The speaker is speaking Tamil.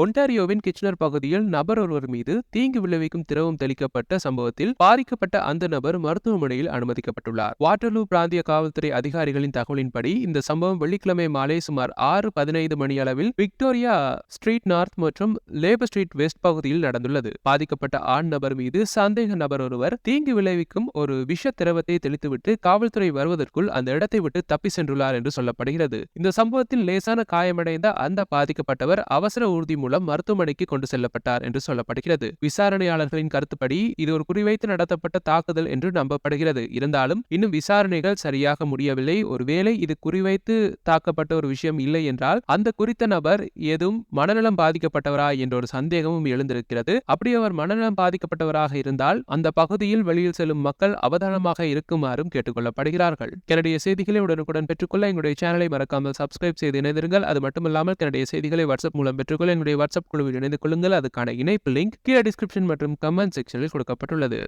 ஒன்டாரியோவின் கிச்னர் பகுதியில் நபர் ஒருவர் மீது தீங்கு விளைவிக்கும் திரவம் தெளிக்கப்பட்ட சம்பவத்தில் பாதிக்கப்பட்ட அந்த நபர் மருத்துவமனையில் அனுமதிக்கப்பட்டுள்ளார். வாட்டர்லூ பிராந்திய காவல்துறை அதிகாரிகளின் தகவலின்படி இந்த சம்பவம் வெள்ளிக்கிழமை மாலை சுமார் ஆறு பதினைந்து மணி அளவில் விக்டோரியா ஸ்ட்ரீட் நார்த் மற்றும் லேபர் ஸ்ட்ரீட் வெஸ்ட் பகுதியில் நடந்துள்ளது. பாதிக்கப்பட்ட ஆண் நபர் மீது சந்தேக நபர் ஒருவர் தீங்கு விளைவிக்கும் ஒரு விஷ திரவத்தை தெளித்துவிட்டு காவல்துறை வருவதற்குள் அந்த இடத்தை விட்டு தப்பி சென்றுள்ளார் என்று சொல்லப்படுகிறது. இந்த சம்பவத்தில் லேசான காயமடைந்த அந்த பாதிக்கப்பட்டவர் அவசர ஊர்தி மூலம் மருத்துவமனைக்கு கொண்டு செல்லப்பட்டார் என்று சொல்லப்படுகிறது. விசாரணையாளர்களின் கருத்துப்படி இது ஒரு குறிவைத்து நடத்தப்பட்ட தாக்குதல் என்று நம்பப்படுகிறது. இருந்தாலும் இன்னும் விசாரணைகள் சரியாக முடியவில்லை. ஒருவேளை இது குறிவைத்து தாக்கப்பட்ட ஒரு விஷயம் இல்லை என்றால் அந்த குறித்த நபர் ஏதும் மனநலம் பாதிக்கப்பட்டவரா என்ற ஒரு சந்தேகமும் எழுந்திருக்கிறது. அப்படி அவர் மனநலம் பாதிக்கப்பட்டவராக இருந்தால் அந்த பகுதியில் வெளியில் செல்லும் மக்கள் அவதானமாக இருக்குமாறும் கேட்டுக்கொள்ளப்படுகிறார்கள். கனடிய செய்திகளை உடனுக்குடன் பெற்றுக்கொள்ள எங்களுடைய சேனலை மறக்காமல் சப்ஸ்கிரைப் செய்து இணைந்திருங்கள். அது மட்டுமல்லாமல் கனடிய செய்திகளை வாட்ஸ்அப் மூலம் பெற்றுக்கொள்ள வாட்ஸ்அப் குழுவில் இணைந்து கொள்ளுங்கள் அதுக்கான இணைப்பு லிங்க் கீழே டிஸ்கிரிப்ஷன் மற்றும் கமெண்ட் செக்ஷனில் கொடுக்கப்பட்டுள்ளது.